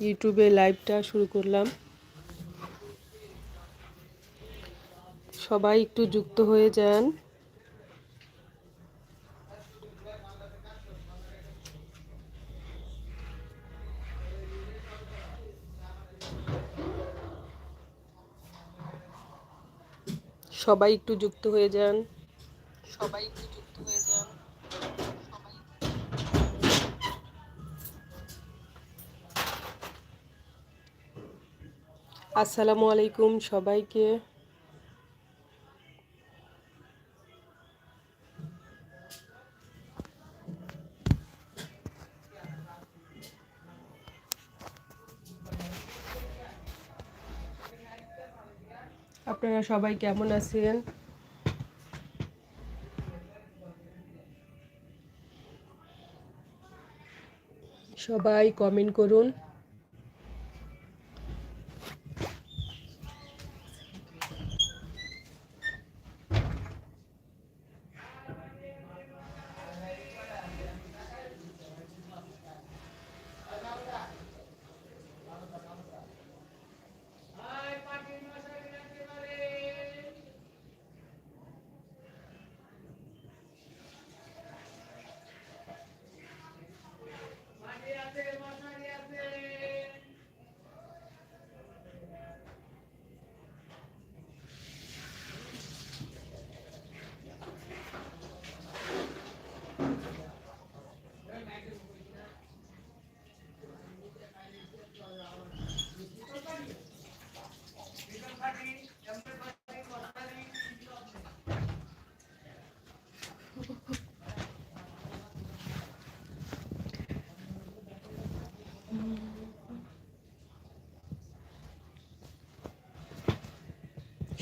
ইউটিউবে লাইভটা শুরু করলাম। সবাই একটু যুক্ত হয়ে যান। সবাই একটু যুক্ত হয়ে যান। সবাই একটু যুক্ত হয়ে যান সবাই আসসালামু আলাইকুম সবাইকে। আপনারা সবাই কেমন আছেন? সবাই কমেন্ট করুন।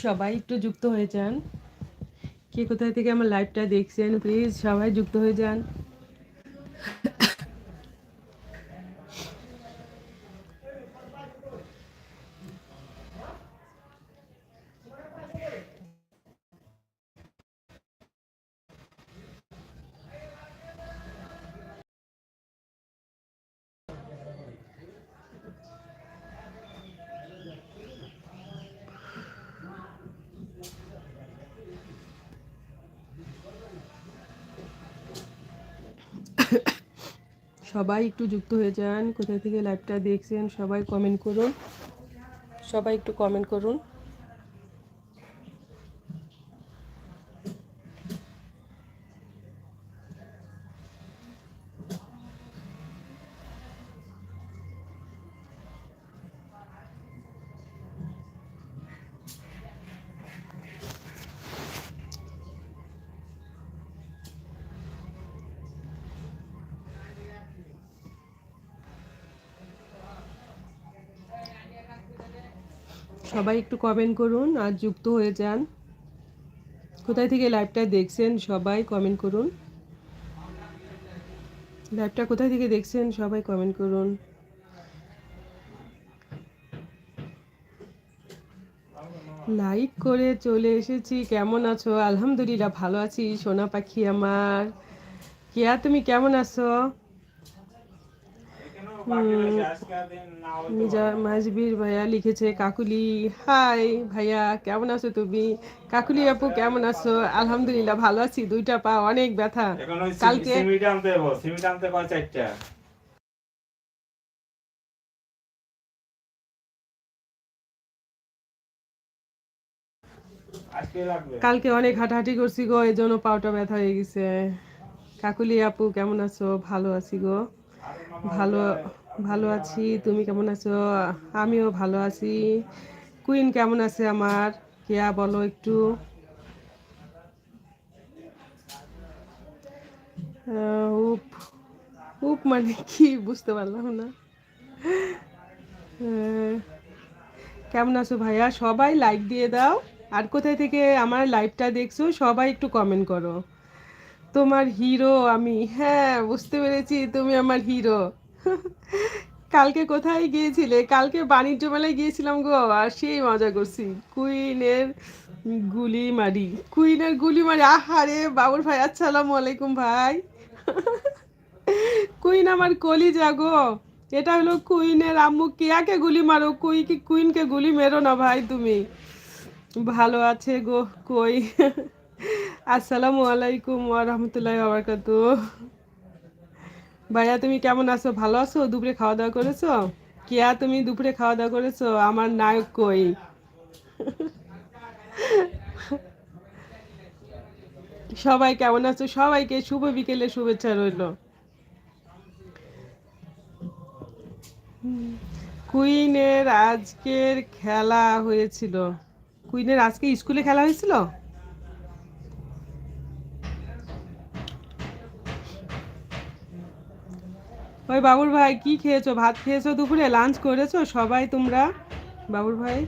সবাই একটু যুক্ত হয়ে যান। কে কোথায় থেকে আমার লাইভটা দেখছেন প্লিজ সবাই যুক্ত হয়ে যান। সবাই একটু যুক্ত হয়ে যান, কোথা থেকে লাইভটা দেখছেন সবাই কমেন্ট করুন। সবাই একটু কমেন্ট করুন। সবাই একটু কমেন্ট করুন আর যুক্ত হয়ে যান। কোথায় থেকে লাইভটা দেখছেন সবাই কমেন্ট করুন। লাইভটা কোথায় থেকে দেখছেন সবাই কমেন্ট করুন। লাইক করে চলে এসেছি। কেমন আছো? আলহামদুলিল্লাহ ভালো আছি। সোনা পাখি আমার। কেয়া, তুমি কেমন আছো? মাজবির ভাইয়া লিখেছে কাকুলি হাই ভাইয়া কেমন আছো তুমি? কাকুলি আপু কেমন আছো? আলহামদুলিল্লাহ ভালো আছি দুইটা পা অনেক ব্যথা। কালকে কালকে অনেক হাঁটাহাঁটি করছি গো এই জন্য পাওটা ব্যথা হয়ে গেছে। কাকুলি আপু কেমন আছো? ভালো আছি গো। ভালো ভালো আছি, তুমি কেমন আছো? আমিও ভালো আছি। কুইন কেমন আছে আমার? কেয়া বলো একটু। উপ উপ মানে কি বুঝতে পারলাম না। কেমন আছো ভাইয়া? সবাই লাইক দিয়ে দাও। আর কোথায় থেকে আমার লাইভটা দেখছ, সবাই একটু কমেন্ট করো। তোমার হিরো আমি। হ্যাঁ বুঝতে পেরেছি, তুমি আমার হিরো কালকে কোথায় গিয়েছিলে? কালকে বাণিজ্য মেলায় গিয়েছিলাম গো আর সেই মজা করছি। কুইনের গুলি মারি কুইনের গুলি মারি আহারে বাবুর ভাই, আসসালামু আলাইকুম ভাই। কুইন আমার কলি গো, এটা হলো কুইনের আম্মু কেয়াকে গুলি মারো, কুই কি কুইনকে গুলি মেরো না ভাই তুমি? ভালো আছে গো, কই? আসসালামু আলাইকুম ওয়া রাহমাতুল্লাহি ওয়া বারাকাতুহু। ভাইয়া, তুমি কেমন আছো? ভালো আছো? দুপুরে খাওয়া দাওয়া করেছ? কেয়া, তুমি দুপুরে খাওয়া দাওয়া করেছ? আমার নায়ক কই? সবাই কেমন আছো? সবাইকে শুভ বিকেলে শুভেচ্ছা রইল। কুইনের আজকের খেলা হয়েছিল। কুইনের আজকে স্কুলে খেলা হয়েছিল? ওই বাবুর ভাই, কি খেয়েছো? ভাত খেয়েছো দুপুরে? লাঞ্চ করেছ? সবাই তোমরা? বাবুর ভাই?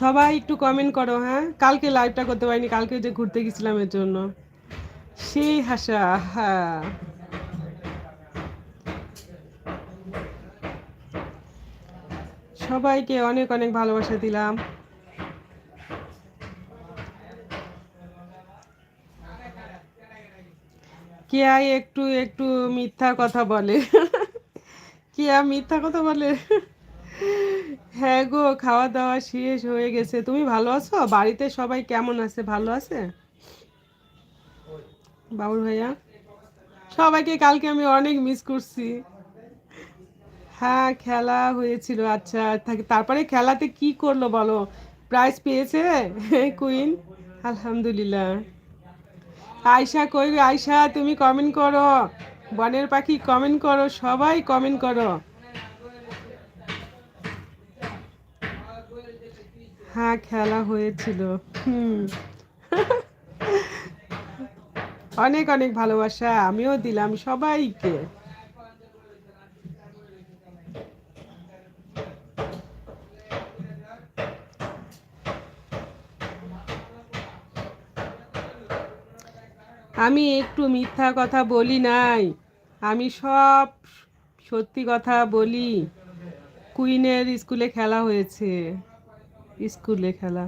সবাই একটু কমেন্ট করো হ্যাঁ? কালকে লাইভটা করতে পারিনি, কালকে যে ঘুরতে গেছিলাম এর জন্য। সেই হাসা হ্যাঁ সবাইকে অনেক অনেক ভালোবাসা দিলাম। কেয়া একটু একটু মিথ্যা কথা বলে। কেয়া মিথ্যা কথা বলে? হ্যাঁ গো খাওয়া দাওয়া শেষ হয়ে গেছে। তুমি ভালো আছো? বাড়িতে সবাই কেমন আছে? ভালো আছে? বাবুর ভাইয়া? সবাইকে কালকে আমি অনেক মিস করছি। হ্যাঁ খেলা হয়েছিল। আচ্ছা তারপরে খেলাতে কি করল বলো? প্রাইজ পেয়েছে? কুইন আলহামদুলিল্লাহ। আয়শা কই আয়সা তুমি কমেন্ট করো। বনের পাখি কমেন্ট করো, সবাই কমেন্ট করো। হ্যাঁ খেলা হয়েছিল। অনেক অনেক ভালোবাসা আমিও দিলাম সবাইকে। আমি একটু মিথ্যা কথা বলি নাই। আমি সব সত্যি কথা বলি। কুইনের স্কুলে খেলা হয়েছে। স্কুলে খেলা।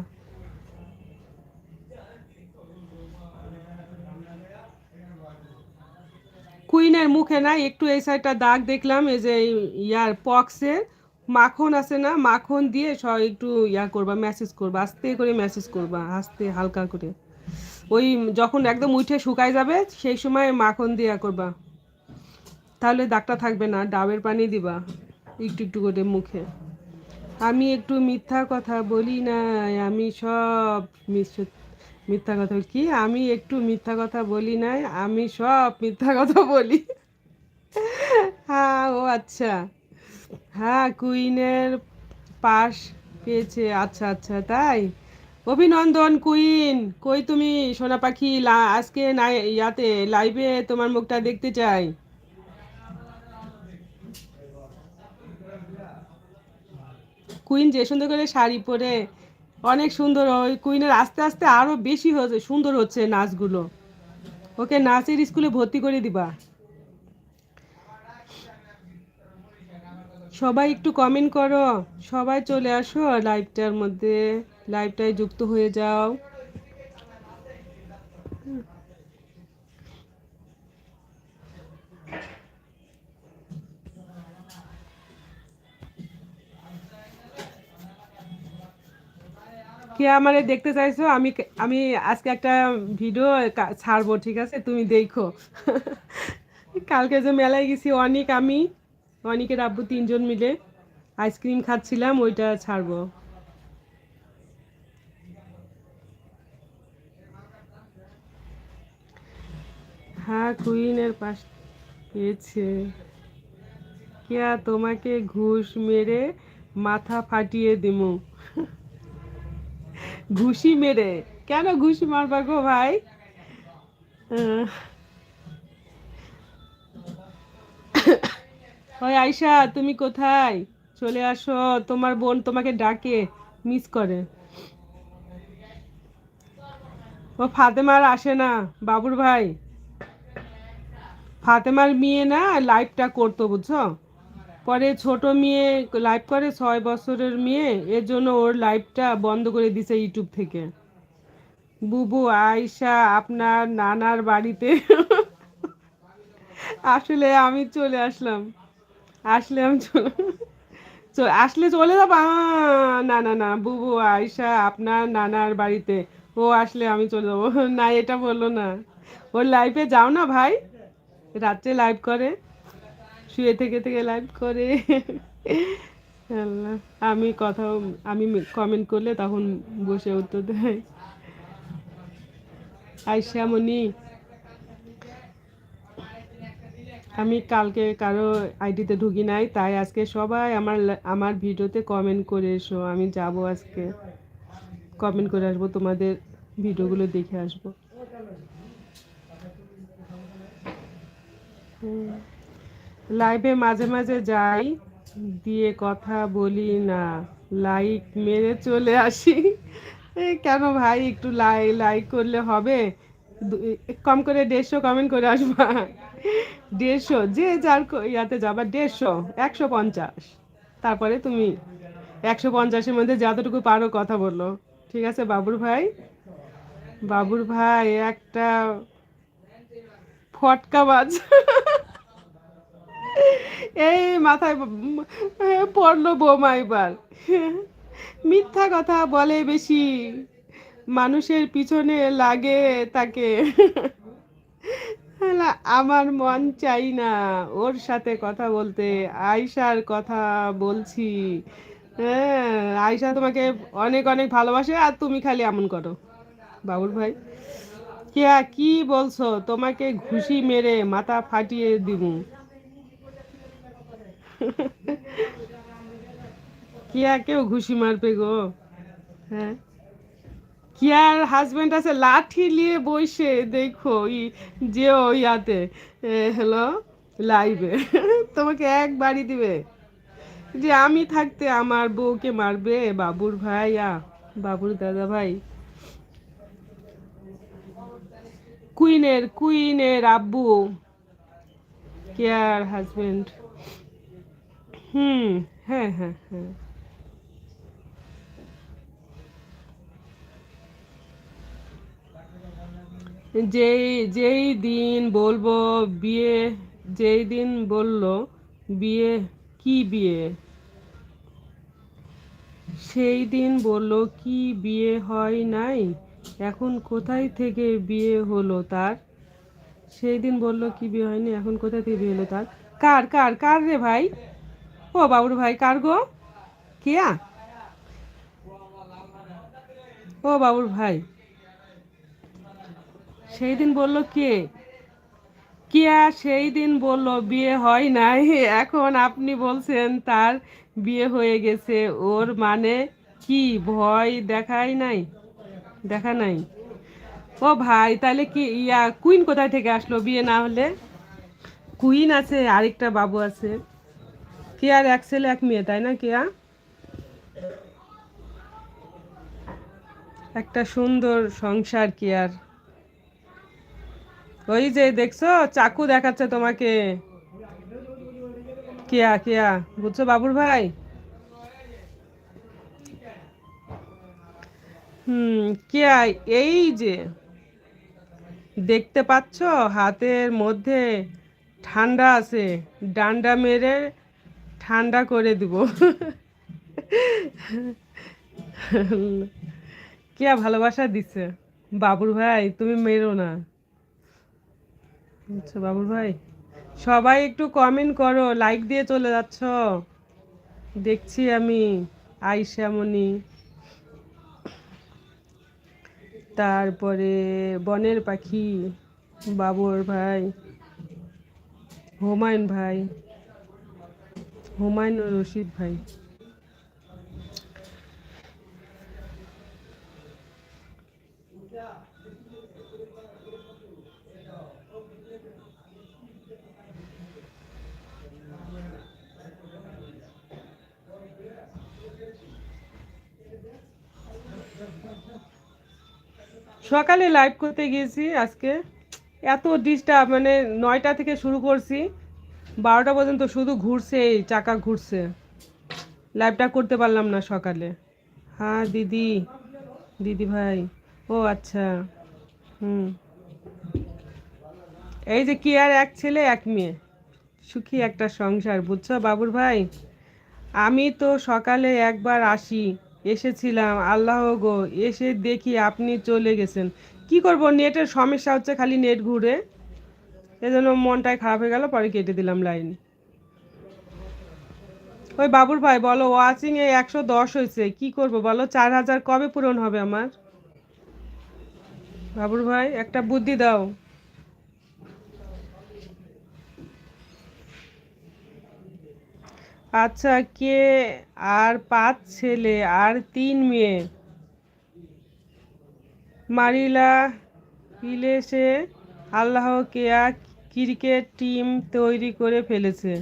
কুইনের মুখে না একটু এই সাইডটা দাগ দেখলাম, এই যে ইয়ার পক্সে মাখন আছে না, মাখন দিয়ে সব একটু ইয়া করবা মেসেজ করবা, আস্তে করে মেসেজ করবা, আস্তে হালকা করে। ওই যখন একদম উঠে শুকায় যাবে, সেই সময় মাখন দিয়া করবা। তাহলে দাগটা থাকবে না, ডাবের পানি দিবা একটু একটু করে মুখে। আমি একটু মিথ্যা কথা বলি নাই, আমি সব মিথ্যা কথা কি? আমি একটু মিথ্যা কথা বলি নাই, আমি সব মিথ্যা কথা বলি। হ্যাঁ ও আচ্ছা। হ্যাঁ কুইনের পাস পেয়েছে। আচ্ছা আচ্ছা তাই? অভিনন্দন, কুইন। কই তুমি, সোনা পাখি? আজকে নাই, ইয়াতে লাইভে তোমার মুখটা দেখতে চাই। কুইন যে সুন্দর করে শাড়ি পরে, অনেক সুন্দর ওই কুইনের আস্তে আস্তে আরও বেশি হচ্ছে সুন্দর হচ্ছে নাচগুলো। ওকে নাচের স্কুলে ভর্তি করে দিবা। সবাই একটু কমেন্ট করো। সবাই চলে আসো লাইভটার মধ্যে। লাইভটায় যুক্ত হয়ে যাও। কে আমারে দেখতে চাইছো? আমি আমি আজকে একটা ভিডিও ছাড়বো, ঠিক আছে? তুমি দেখো। কালকে যে মেলায় গেছি, অনেক, আমি। অনেকের আব্বু তিনজন মিলে আইসক্রিম খাচ্ছিলাম, ওইটা ছাড়বো হ্যাঁ কুইনের পাশ পেয়েছে। কেয়া তোমাকে ঘুষ মেরে মাথা ফাটিয়ে দিমু? ঘুষি মেরে? কেন ঘুষি মারবা গো ভাই। ওই আয়শা, তুমি কোথায়? চলে আসো, তোমার বোন তোমাকে ডাকে, মিস করে। ও ফাতেমার আসে না, বাবুর ভাই। ফাতেমার মেয়ে না লাইভটা করতো, বুঝছ? পরে ছোট মেয়ে লাইভ করে, ছয় বছরের মেয়ে, এর জন্য ওর লাইভটা বন্ধ করে দিছে ইউটিউব থেকে। বুবু, আয়শা, আপনার নানার বাড়িতে। আসলে আমি চলে আসলাম। আসলে আমি চলে আসলে চলে যাব? না না না, বুবু আয়সা আপনার নানার বাড়িতে। ও আসলে আমি চলে যাব। না, এটা বলল না। ওর লাইফে যাও না ভাই। রাত্রে লাইভ করে, শুয়ে থেকে থেকে লাইভ করে। আমি কথা, আমি কমেন্ট করলে তখন বসে উত্তর দেয়। আয়সা মনি আমি কালকে কারও আইডিতে ঢুকি নাই, তাই আজকে সবাই আমার আমার ভিডিওতে কমেন্ট করে এসো, আমি যাব আজকে। কমেন্ট করে আসব, তোমাদের ভিডিওগুলো দেখে আসব। লাইভে মাঝে মাঝে যাই, দিয়ে কথা বলি না। লাইক মেরে চলে আসি। কেন ভাই, একটু লাই লাইক করলে হবে? কম করে দেড়শো কমেন্ট করে আসবা। দেড়শো, যে যার ইয়াতে যাবা, দেড়শো, একশো পঞ্চাশ। তারপরে তুমি একশো পঞ্চাশের মধ্যে যতটুকু পারো কথা বলল ঠিক আছে, বাবুর ভাই? বাবুর ভাই, একটা ফটকা বাজ এই মাথায় পড়ল বোমা এবার। মিথ্যা কথা বলে বেশি। মানুষের পিছনে লাগে তাকে। আমার মন চাই না ওর সাথে কথা বলতে। আয়শার কথা বলছি। হ্যাঁ আয়সা তোমাকে অনেক অনেক ভালোবাসে আর তুমি খালি এমন করো। বাবুর ভাই, কেয়া, কি বলছো? তোমাকে ঘুষি মেরে মাথা ফাটিয়ে দিব। কিয়া কেউ ঘুষি মারবে গো? হ্যাঁ? কিয়ার হাজবেন্ড আছে, লাঠি নিয়ে বসে দেখো ই, যে ইয়াতে হ্যালো লাইভে তোমাকে এক বাড়ি দিবে। যে আমি থাকতে আমার বউকে মারবে, বাবুর ভাই আ বাবুর দাদা ভাই কুইনের কুইনের আব্বু, কেয়ার হাজবেন্ড হুম হ্যাঁ হ্যাঁ হ্যাঁ। যেই যেই দিন বলব বিয়ে, যেই দিন বলল বিয়ে, কি বিয়ে? সেই দিন বলল কি বিয়ে হয় নাই? এখন কোথায় থেকে বিয়ে হলো তার? সেই দিন বলল কি বিয়ে হয়নি, এখন কোথায় থেকে বিয়ে হলো তার? কার কার কার রে ভাই? ও বাবুর ভাই, কার গো? কেয়া? ও বাবুর ভাই। সেই দিন বলল কে? কিয়া সেই দিন বলল, বিয়ে হয় নাই। এখন আপনি বলছেন তার বিয়ে হয়ে গেছে। ওর মানে কি? ভয় দেখাই নাই? দেখা নাই? ও ভাই তাহলে কি ইয়া, কুইন কোথায় থেকে আসলো বিয়ে না হলে? কুইন আছে, আরেকটা বাবু আছে। কে আর এক ছেলে, এক মেয়ে, তাই না কেয়া একটা সুন্দর সংসার কি আর? ওই যে দেখছ, চাকু দেখাচ্ছে তোমাকে। কেয়া কেয়া, বুঝছ বাবুর ভাই? হুম, কেয়া, এই যে দেখতে পাচ্ছ, হাতের মধ্যে ঠান্ডা আছে, ডান্ডা মেরে ঠান্ডা করে দিব। কেয়া ভালোবাসা দিচ্ছে বাবুর ভাই, তুমি মেরো না। আচ্ছা বাবুর ভাই? সবাই একটু কমেন্ট করো লাইক দিয়ে চলে যাচ্ছ। দেখছি আমি আইসামণি তারপরে বনের পাখি, বাবুর ভাই, হুমায়ুন ভাই। হুমায়ুন রশিদ ভাই। সকালে লাইভ করতে গিয়েছি আজকে। এত ডিস্টার্ব মানে নয়টা থেকে শুরু করছি। বারোটা পর্যন্ত শুধু ঘুরছে, এই চাকা ঘুরছে। লাইভটা করতে পারলাম না সকালে। হ্যাঁ দিদি। দিদি ভাই। ও আচ্ছা। হুম। এই যে কি আর এক ছেলে, এক মেয়ে। সুখী একটা সংসার, বুঝছ বাবুর ভাই? আমি তো সকালে একবার আসি, এসেছিলাম। আল্লাহ গো, এসে দেখি আপনি চলে গেছেন। কি করব, নেটের সমস্যা হচ্ছে খালি নেট ঘুরে। এজন্য মনটাই খারাপ হয়ে গেল, পরে কেটে দিলাম লাইন ওই বাবুর ভাই, বলো ওয়াচিং এ একশো দশ হয়েছে, কি করব বলো? চার হাজার কবে পূরণ হবে আমার? বাবুর ভাই, একটা বুদ্ধি দাও। আচ্ছা কে আর পাঁচ ছেলে আর তিন মেয়ে? মারিলা ইলেসে আল্লাহ কেয়া ক্রিকেট টিম তৈরি করে ফেলেছে।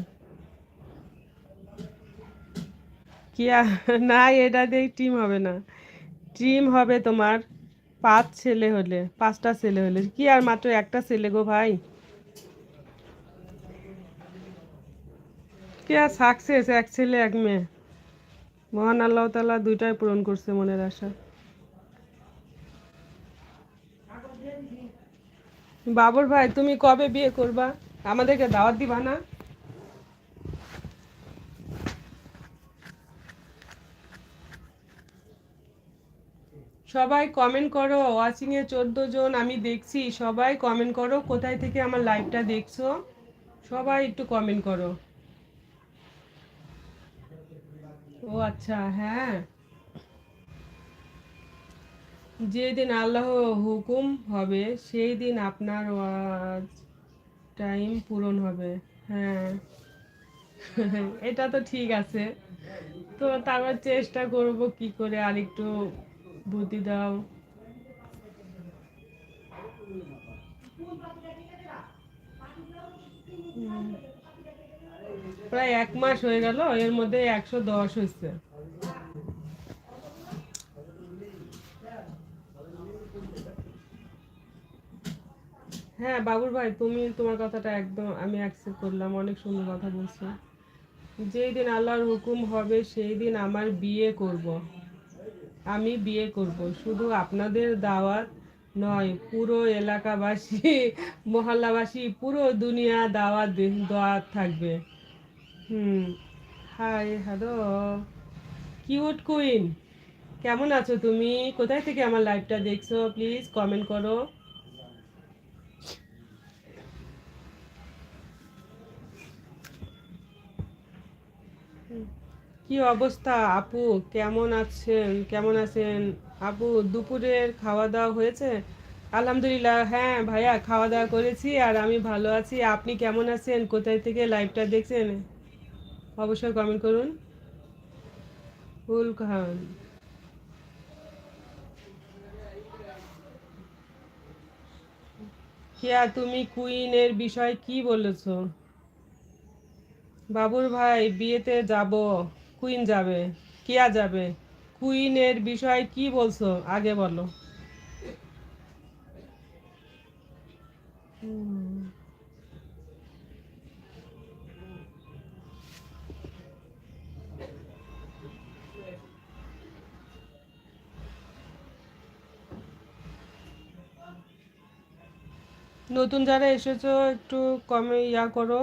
না, এটা দিয়ে টিম হবে না। টিম হবে তোমার পাঁচ ছেলে হলে, পাঁচটা ছেলে হলে। কি আর মাত্র একটা ছেলে গো ভাই? কি আর সাকসেস এক ছেলে, এক মেয়ে। মহান আল্লাহ তালা দুইটাই পূরণ করছে মনের আশা। বাবর ভাই, তুমি কবে বিয়ে করবা? আমাদেরকে দাওয়াত দিবা না? সবাই কমেন্ট করো ওয়াচিং এ চোদ্দ জন, আমি দেখছি। সবাই কমেন্ট করো, কোথায় থেকে আমার লাইভটা দেখছ? সবাই একটু কমেন্ট করো। ও আচ্ছা হ্যাঁ। যেদিন আল্লাহ হুকুম হবে সেই দিন আপনার ওয়াজ টাইম পূরণ হবে। হ্যাঁ। এটা তো ঠিক আছে। তো তারপর চেষ্টা করব কি করে আর একটু বুদ্ধি দাও। প্রায় এক মাস হয়ে গেল, এর মধ্যে একশো দশ হয়েছে। হ্যাঁ বাবুর ভাই, তুমি তোমার কথাটা একদম আমি অ্যাকসেপ্ট করলাম, অনেক সুন্দর কথা বলছো। যেই দিন আল্লাহর হুকুম হবে, সেই দিন আমার বিয়ে করব। আমি বিয়ে করব। শুধু আপনাদের দাওয়াত নয়, পুরো এলাকাবাসী, মহল্লাবাসী, পুরো দুনিয়া দাওয়াত দাওয়াত থাকবে। Hmm hi hello cute queen. কেমন আছো তুমি? কোথায় থেকে আমার লাইভটা দেখছ? প্লিজ কমেন্ট করো। কি অবস্থা আপু? কেমন আছেন? কেমন আছেন? আপু, দুপুরের খাওয়া দাওয়া হয়েছে? আলহামদুলিল্লাহ হ্যাঁ ভাইয়া খাওয়া দাওয়া করেছি আর আমি ভালো আছি। আপনি কেমন আছেন? কোথায় থেকে লাইভটা দেখছেন? অবশ্যই কমেন্ট করুন। ফুল খান। কিয়া তুমি কুইনের বিষয় কি বলেছ? বাবুর ভাই, বিয়েতে যাব। কুইন যাবে, কিয়া যাবে? কুইনের বিষয় কি বলছো? আগে বলো। নতুন যারা এসেছ, একটু কমে ইয়া করো।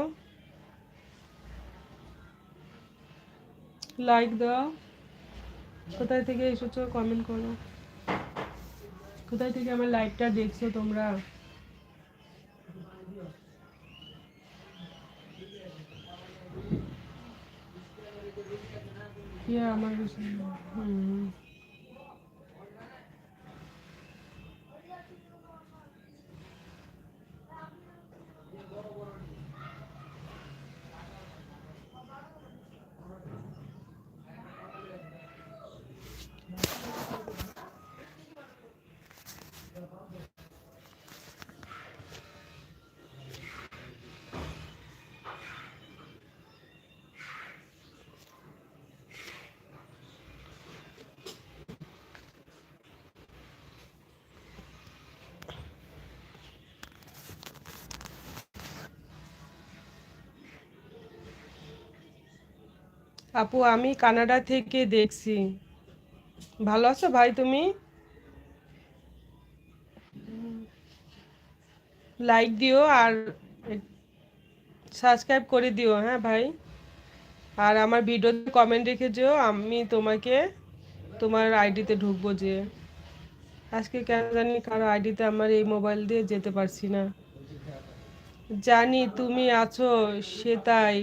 লাইক দাও কোথায় থেকে এসেছ? কমেন্ট করো। কোথায় থেকে আমার লাইকটা দেখছ তোমরা? ইয়া আমার হুম। আপু, আমি কানাডা থেকে দেখছি। ভালো আছো ভাই তুমি? লাইক দিও আর সাবস্ক্রাইব করে দিও হ্যাঁ ভাই? আর আমার ভিডিওতে কমেন্ট রেখে যেও, আমি তোমাকে তোমার আইডিতে ঢুকবো যে। আজকে কেন জানি কারও আইডিতে আমার এই মোবাইল দিয়ে যেতে পারছি না। জানি তুমি আছো সেটাই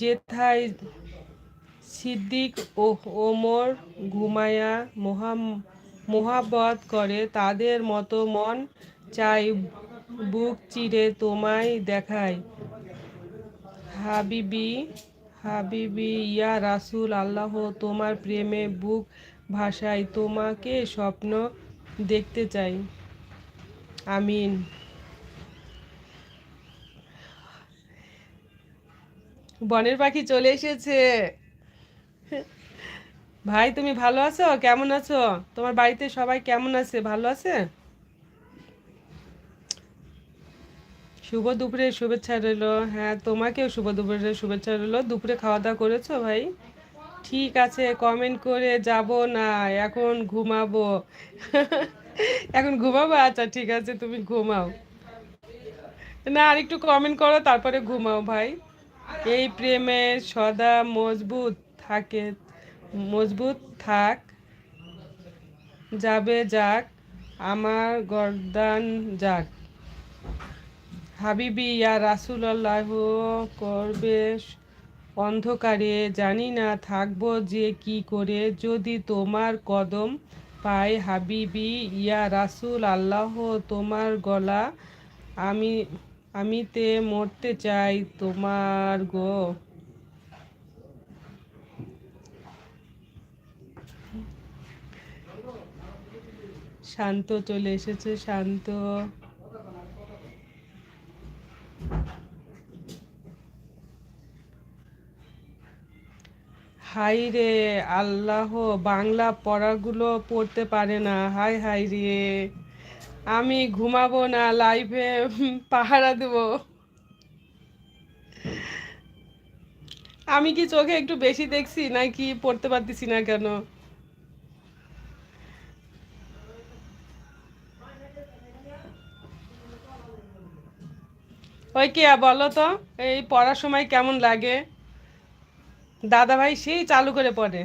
যেথায় সিদ্দিক ও ওমর ঘুমায়া মোহাম মোহাব্বত করে। তাদের মতো মন চাই বুক চিরে তোমায় দেখায় হাবিবি হাবিবি, ইয়া রাসুল আল্লাহ, তোমার প্রেমে বুক ভাষায় তোমাকে স্বপ্ন দেখতে চাই। আমিন। বনের পাখি চলে এসেছে। ভাই, তুমি ভালো আছো? কেমন আছো? তোমার বাড়িতে সবাই কেমন আছে? ভালো আছে? শুভ দুপুরে শুভেচ্ছা রইল। হ্যাঁ তোমাকেও শুভ দুপুরে শুভেচ্ছা রইল। দুপুরে খাওয়া দাওয়া করেছ ভাই? ঠিক আছে কমেন্ট করে যাব না। এখন ঘুমাবো। এখন ঘুমাবো? আচ্ছা ঠিক আছে, তুমি ঘুমাও। না আর একটু কমেন্ট করো, তারপরে ঘুমাও ভাই। এই প্রেমে সদা মজবুত থাকে মজবুত থাক, যাবে যাক, আমার গরদান যাক। হাবিবি, ইয়া রাসুলাল্লাহ, করবে অন্ধকারে, জানি না থাকব যে কি করে, যদি তোমার কদম পাই হাবিবি, ইয়া রাসুল আল্লাহ তোমার গলা আমি, আমিতে মরতে চাই তোমার গো। শান্ত চলে এসেছে, শান্ত। হাই রে আল্লাহ, বাংলা পড়াগুলো পড়তে পারে না। হাই হাই রে। আমি ঘুমাবো না লাইভে পাহারা দেব। আমি কি চোখে একটু বেশি দেখছি নাকি পড়তে পারতেছি না কেন? ওই কে বলো তো, এই পড়ার সময় কেমন লাগে? দাদা ভাই সেই চালু করে পড়ে।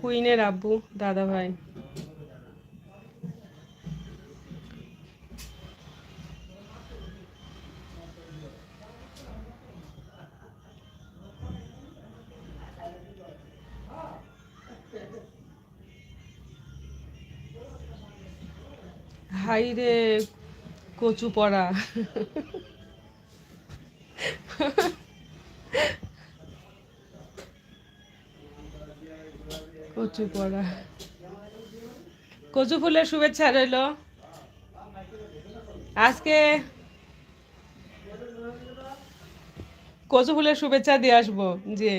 কুইনের আব্বু দাদা ভাই হাই রে কচু পড়া। কচু পড়া। কচু ফুলের শুভেচ্ছা রইল। আজকে কচু ফুলের শুভেচ্ছা দিয়ে আসব যে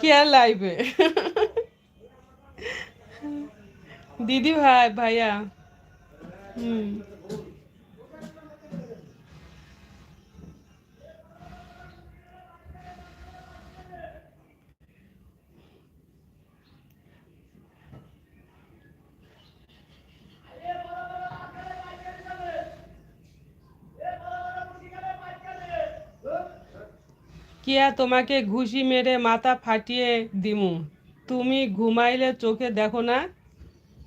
কেয়ার লাইভে দিদি ভাই, ভাইয়া। কিয়া, তোমাকে ঘুষি মেরে মাথা ফাটিয়ে দিমু। তুমি ঘুমাইলে চোখে দেখো না।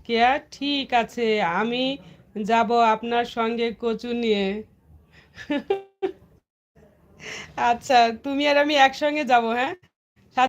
কেয়া, ঠিক আছে, আমি যাব আপনার সঙ্গে কচু নিয়ে। আচ্ছা তুমি আর আমি একসঙ্গে যাব হ্যাঁ?